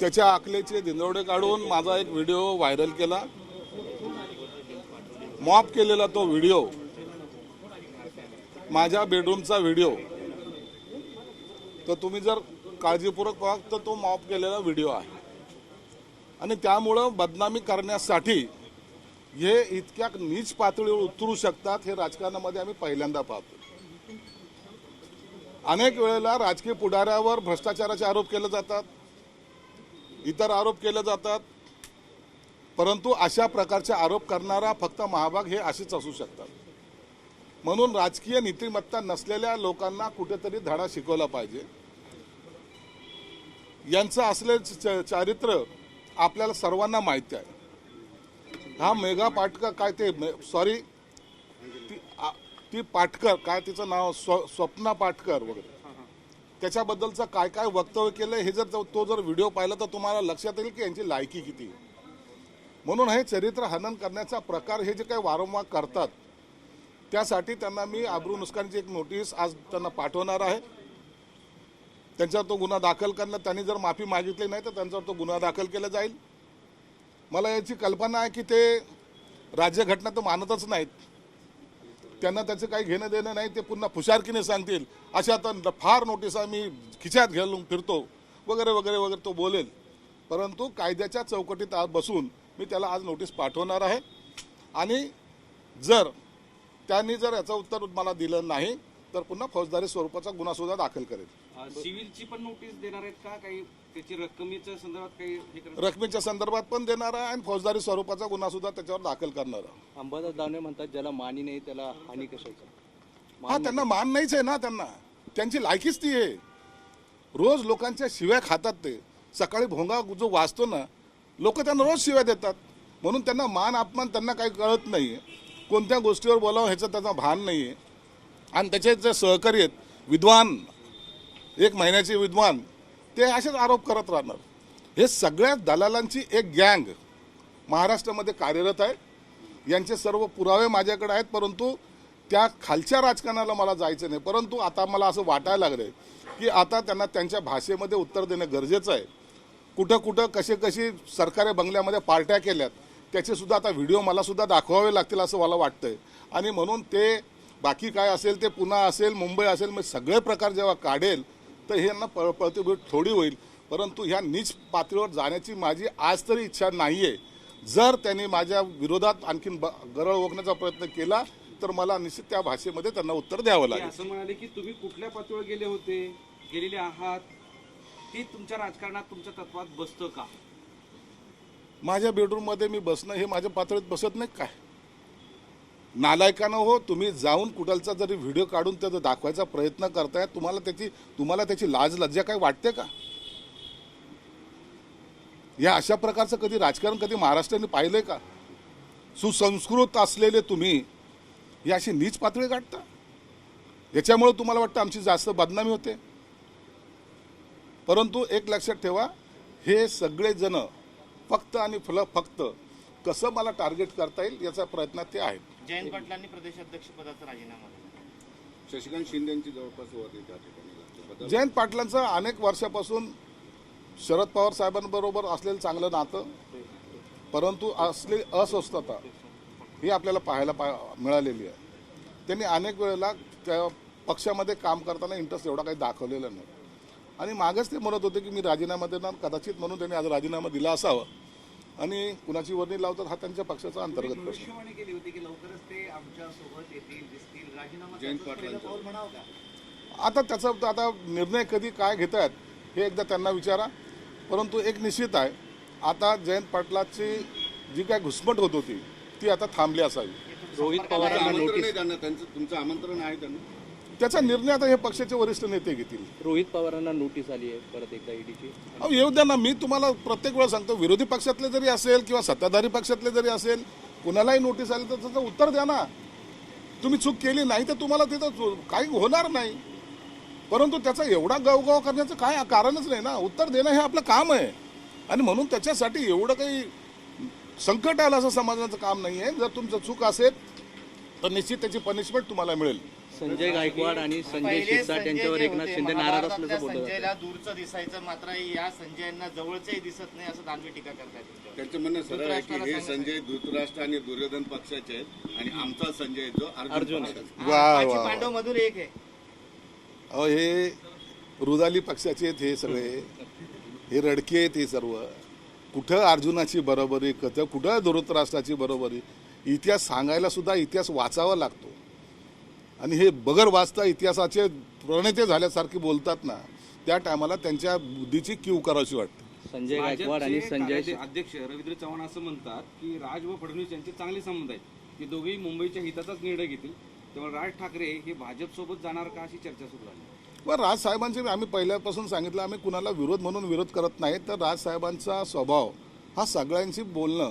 त्याच्या आकलेचे दिंदोडे काढून माझा एक व्हिडिओ व्हायरल केला. मॉप केलेला तो व्हिडिओ. माझ्या बेडरूमचा व्हिडिओ. तर तुम्ही जर काळजीपूर्वक पाहा तर तो मॉप केलेला व्हिडिओ आहे. आणि त्यामुळं बदनामी करण्यासाठी हे इतक्या नीच पातळीवर उतरू शकतात हे राजकारणामध्ये आम्ही पहिल्यांदा पाहतो. अनेक वेळेला राजकीय पुढाऱ्यावर भ्रष्टाचाराचे आरोप केले जातात. इतर आरोप केले जातात. परंतु अशा प्रकारचे आरोप करणारा फक्त महाभाग हे असेच असू शकतात. म्हणून राजकीय नीतिमत्ता नसलेल्या लोकांना कुठेतरी धडा शिकवला पाहिजे. यांचं असले च- चारित्र्य आपल्याला सर्वांना माहिती आहे. हा मेघा पाटकर काय ते सॉरी ती ती पाटकर काय तिचं नाव स्व स्वप्ना पाटकर वगैरे. त्याच्याबद्दलचं काय काय वक्तव्य केलं हे जर तो जर व्हिडिओ पाहिला तर तुम्हाला लक्षात येईल की यांची लायकी किती. आहे. म्हणून हे चरित्र हनन करण्याचा प्रकार हे जे काही वारंवार करतात त्यासाठी त्यांना मी आब्रू नुकसानीची एक नोटीस आज त्यांना पाठवणार आहे. त्यांच्यावर तो गुन्हा दाखल करणं त्यांनी जर माफी मागितली नाही तर त्यांच्यावर तो गुन्हा दाखल केला जाईल. मला याची कल्पना आहे की ते राज्यघटना तर मानतच नाहीत. त्यांना त्याचं काही घेणं देणं नाही ते पुन्हा फुशारकीने सांगतील. अशा तर फार नोटीस मी खिच्यात घालून फिरतो वगैरे वगैरे वगैरे तो बोलेल. परंतु कायद्याच्या चौकटीत आज बसून मी त्याला आज नोटीस पाठवणार आहे. आणि जर त्यांनी जर याचं उत्तर मला दिलं नाही तर पुन्हा फौजदारी स्वरूपाचा गुन्हा सुद्धा दाखल करेल. सिव्हिलची पण नोटीस देणार आहेत का? काही त्याची रक्कमीच्या संदर्भात काही रकमेच्या संदर्भात पण देणार आहे आणि फौजदारी स्वरूपाचा गुन्हा सुद्धा त्याच्यावर दाखल करणार आहे. अंबादास दानवे म्हणतात ज्याला मानी नाही त्याला हानी कशाचं? हा त्यांना मान नाहीच आहे ना त्यांना. त्यांची लायकीच ती आहे. रोज लोकांच्या शिव्या खातात ते. सकाळी भोंगा जो वाचतो ना लोक त्यांना रोज शिव्या देतात. म्हणून त्यांना मान अपमान त्यांना काही कळत नाही कोणत्या गोष्टीवर बोलावं ह्याचं त्यांना भान नाही आहे आणि त्याचे जे सहकारी आहेत विद्वान एक महिन्याचे विद्वान ते असेच आरोप करत राहणार. हे सगळ्या दलालांची एक गँग महाराष्ट्रामध्ये कार्यरत आहे. यांचे सर्व पुरावे माझ्याकडे आहेत परंतु त्या खालच्या राजकारणाला मला जायचं नाही. परंतु आता मला असं वाटायला लागलंय की आता त्यांना त्यांच्या भाषेमध्ये उत्तर देणं गरजेचं आहे. कुठं कुठं कसे कशी सरकारी बंगल्यामध्ये पार्ट्या केल्यात त्याचे सुद्धा आता व्हिडिओ मला सुद्धा दाखवावे लागतील असं मला वाटतंय. आणि म्हणून ते बाकी काय असेल ते पुन्हा असेल मुंबई असेल मग सगळे प्रकार जेव्हा काढेल तर हे यांना पळ प्रतिभूत थोडी होईल. परंतु ह्या नीच पातळीवर जाण्याची माझी आज तरी इच्छा नाही आहे जर त्यांनी माझ्या विरोधात आणखीन ब- गरळ ओकण्याचा प्रयत्न केला तर मला निश्चित त्या भाषेमध्ये त्यांना उत्तर द्यावं लागेल. असं म्हणाले की तुम्ही कुठल्या पातळीवर गेले होते? गेलेले आहात? ते तुमच्या राजकारणात तुमच्या तत्वात बसतं का? माझ्या बेडरूममध्ये मी बसणं हे माझ्या पातळीत बसत नाही काय? नालायकानं हो तुम्ही जाऊन कुठलचा जरी व्हिडिओ काढून त्याचा दाखवायचा प्रयत्न करताय तुम्हाला त्याची तुम्हाला त्याची लाज लज्जा काय वाटते का? या अशा प्रकारचं कधी राजकारण कधी महाराष्ट्राने पाहिलंय का? सुसंस्कृत असलेले तुम्ही या अशी नीच पातळी गाठता याच्यामुळे तुम्हाला वाटतं आमची जास्त बदनामी होते? परंतु एक लक्षात ठेवा हे सगळेजण फक्त आणि फल फक्त कसं मला टार्गेट करता येईल याचा प्रयत्न ते आहेत. जयंत पाटलांनी प्रदेशाध्यक्ष पदाचा राजीनामा दिला. शशिकांत जवळपास होती त्या ठिकाणी बदल जयंत पाटलांचं अनेक वर्षापासून शरद पवार साहेबांबरोबर असलेलं चांगलं नातं परंतु असली अस्वस्थता ही आपल्याला पाहायला पा मिळालेली आहे. त्यांनी अनेक वेळेला त्या पक्षामध्ये काम करताना इंटरेस्ट एवढा काही दाखवलेला नाही. आणि मागच ते म्हणत होते की मी राजीनामा देणार कदाचित म्हणून त्यांनी आज राजीनामा दिला असावा. आणि कुणाची वर्णी लावतात हा त्यांच्या पक्षाचा अंतर्गत प्रश्न. भविष्यवाणी केली होती की लवकरच ते आमच्यासोबत येतील दिसतील. राजीनामा जयंत त्याचं पहिलं पाटलांचं. पाऊल म्हणावं का? आता त्याचा आता निर्णय कधी काय घेत आहेत हे एकदा त्यांना विचारा. परंतु एक निश्चित आहे आता जयंत पाटलाची जी काय घुसमट होत होती ती आता थांबली असावी. रोहित पवारांना आमंत्रण नोटीस आहे त्यांना त्यांचं तुमचं आमंत्रण आहे त्यांना. त्याचा निर्णय आता हे पक्षाचे वरिष्ठ नेते घेतील. रोहित पवारांना नोटीस आली आहे परत एकदा ईडीची अहो येऊ द्या ना मी तुम्हाला प्रत्येक वेळा सांगतो विरोधी पक्षातले जरी असेल किंवा सत्ताधारी पक्षातले जरी असेल कुणालाही नोटीस आली तर त्याचं उत्तर द्या ना. तुम्ही चूक केली नाही तर तुम्हाला तिथं काही होणार नाही. परंतु त्याचा एवढा गवगाव करण्याचं काय कारणच नाही ना. उत्तर देणं हे आपलं काम आहे. आणि म्हणून त्याच्यासाठी एवढं काही संकट आलं असं समजण्याचं काम नाही आहे जर तुमचं चूक असेल तर निश्चित त्याची पनिशमेंट तुम्हाला मिळेल. संजय गायकवाड आणि संजय शिरसाट यांच्यावर एकनाथ शिंदे नाराज असल्याचं बोललं संजयला दूरचं दिसायचं मात्र या संजयांना जवळचंही दिसत नाही असं दानवी टीका करतायत त्यांचं म्हणणं सरळ आहे की हे संजय धृतराष्ट्र आणि दुर्योधन पक्षाचे आहेत आणि आमचा संजय जो अर्जुन हा. पांडव मधून एक आहे. अहो हे रुदाली पक्षाचे आहेत हे सगळे. हे रडके आहेत हे सर्व. कुठं अर्जुनाची बरोबरी कथ कुठं धृतराष्ट्राची बरोबरी? इतिहास सांगायला सुद्धा इतिहास वाचावा लागतो. आणि हे बगर वाचता इतिहासाचे प्रणेते झाल्यासारखे बोलतात ना त्या टायमाला त्यांच्या बुद्धीची क्यू करावीशी वाटते. संजय गायकवाड आणि संजय अध्यक्ष रवींद्र चव्हाण असं म्हणतात की राज व फडणवीस यांचे चांगले संबंध आहेत. की दोघेही मुंबईच्या हिताचाच निर्णय घेतील. त्यामुळे राज ठाकरे हे भाजपसोबत जाणार का अशी चर्चा सुरू झाली. व राजसाहेबांचे आम्ही पहिल्यापासून सांगितलं आम्ही कुणाला विरोध म्हणून विरोध करत नाही तर राजसाहेबांचा स्वभाव हा सगळ्यांशी बोलणं.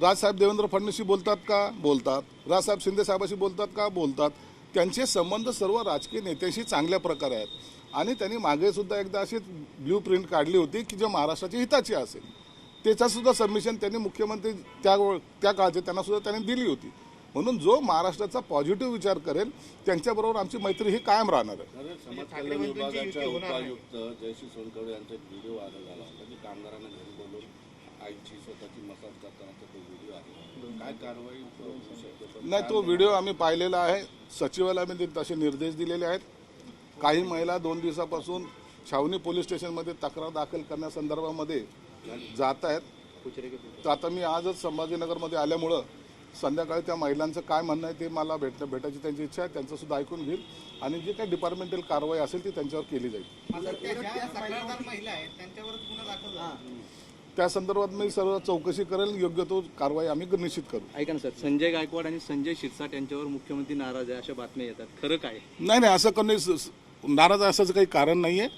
राजसाहेब देवेंद्र फडणवीसशी बोलतात का? बोलतात. राजसाहेब शिंदे साहेबाशी बोलतात का? बोलतात. त्यांचे संबंध सर्व राजकीय नेत्यांशी चांगल्या प्रकारे आहेत. आणि त्यांनी मागे सुद्धा एकदा अशी ब्ल्यू प्रिंट काढली होती की जे महाराष्ट्राच्या हिताची असेल. त्याचं सुद्धा सबमिशन त्यांनी मुख्यमंत्री त्या त्या काळचे त्यांना सुद्धा त्यांनी दिली होती. म्हणून जो महाराष्ट्राचा पॉझिटिव्ह विचार करेल त्यांच्याबरोबर आमची मैत्री ही कायम राहणार आहे. जयश्री सोनकवडे यांचा व्हिडिओ व्हायरल झाला होता. की कामगारांना घरी बोलून आईची स्वतःची मसाज करतानाचा तो व्हिडिओ आहे. काय कारवाई होऊ शकते? नाही तो व्हिडिओ आम्ही पाहिलेला आहे. सचिवालयामध्ये तसे निर्देश दिलेले आहेत. काही महिला दोन दिवसापासून छावणी पोलीस स्टेशनमध्ये तक्रार दाखल करण्यासंदर्भामध्ये जात आहेत. तर आता मी आजच संभाजीनगरमध्ये आल्यामुळं संध्याकाळी त्या महिलांचं काय म्हणणं आहे ते मला भेट भेटायची त्यांची इच्छा आहे. त्यांचं सुद्धा ऐकून घेईल. आणि जी काही डिपार्टमेंटल कारवाई असेल ती त्यांच्यावर केली जाईल. त्या संदर्भात मी सर्व चौकशी करेल योग्य तो कारवाई आम्ही निश्चित करू. ऐका ना सर संजय गायकवाड आणि संजय शिरसाट यांच्यावर मुख्यमंत्री नाराज आहे अशा बातम्या येतात. खरं काय? नाही नाही असं कोणी नाराज असायचं काही कारण नाही आहे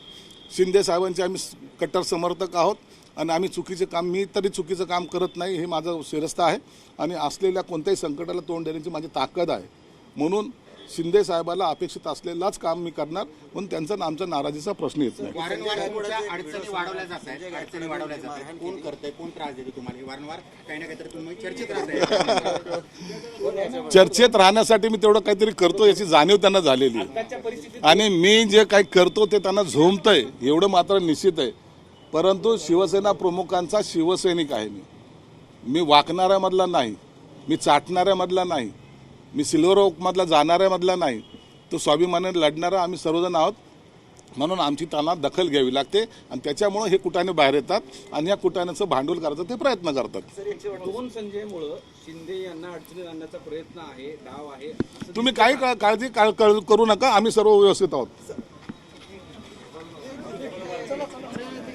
शिंदे साहेबांचे आम्ही कट्टर समर्थक आहोत आणि आम्ही चुकीचे काम मी तरी चुकीचं काम करत नाही हे माझं शिरस्थ आहे. आणि असलेल्या कोणत्याही संकटाला तोंड देण्याची माझी ताकद आहे. म्हणून शिंदे साहेबाला अपेक्षित असलेलाच काम मी करणार म्हणून त्यांचा आमचा नाराजीचा प्रश्न येत नाही. वारंवार तुमच्या अडचणी वाढवल्या जात आहेत. अडचणी वाढवल्या जात आहेत. कोण करतंय कोण त्रास देतो तुम्हाला? हे वारंवार काही ना काहीतरी तुम्ही चर्चेत राहताय चर्चेत राहण्यासाठी मी तेवढं काहीतरी करतो याची जाणीव त्यांना झालेली आहे. आणि मी जे काही करतो ते त्यांना झोमतंय एवढं मात्र निश्चित आहे. परंतु शिवसेना प्रमुखांचा शिवसैनिक आहे मी. मी वाकणाऱ्यामधला नाही मी चाटणाऱ्यामधला नाही. मी सिल्वर ओकमधला जाणाऱ्यामधला नाही. तो स्वाभिमानाने लढणारा आम्ही सर्वजण आहोत. म्हणून आमची त्यांना दखल घ्यावी लागते आणि त्याच्यामुळं हे कुटाने बाहेर येतात आणि या कुटाण्याचं भांडवल करायचं ते प्रयत्न करतात. दोन संजयमुळं शिंदे यांना अडचणीत आणण्याचा प्रयत्न आहे डाव आहे. तुम्ही काही काळजी काळ- काळ- करू नका आम्ही सर्व व्यवस्थित आहोत.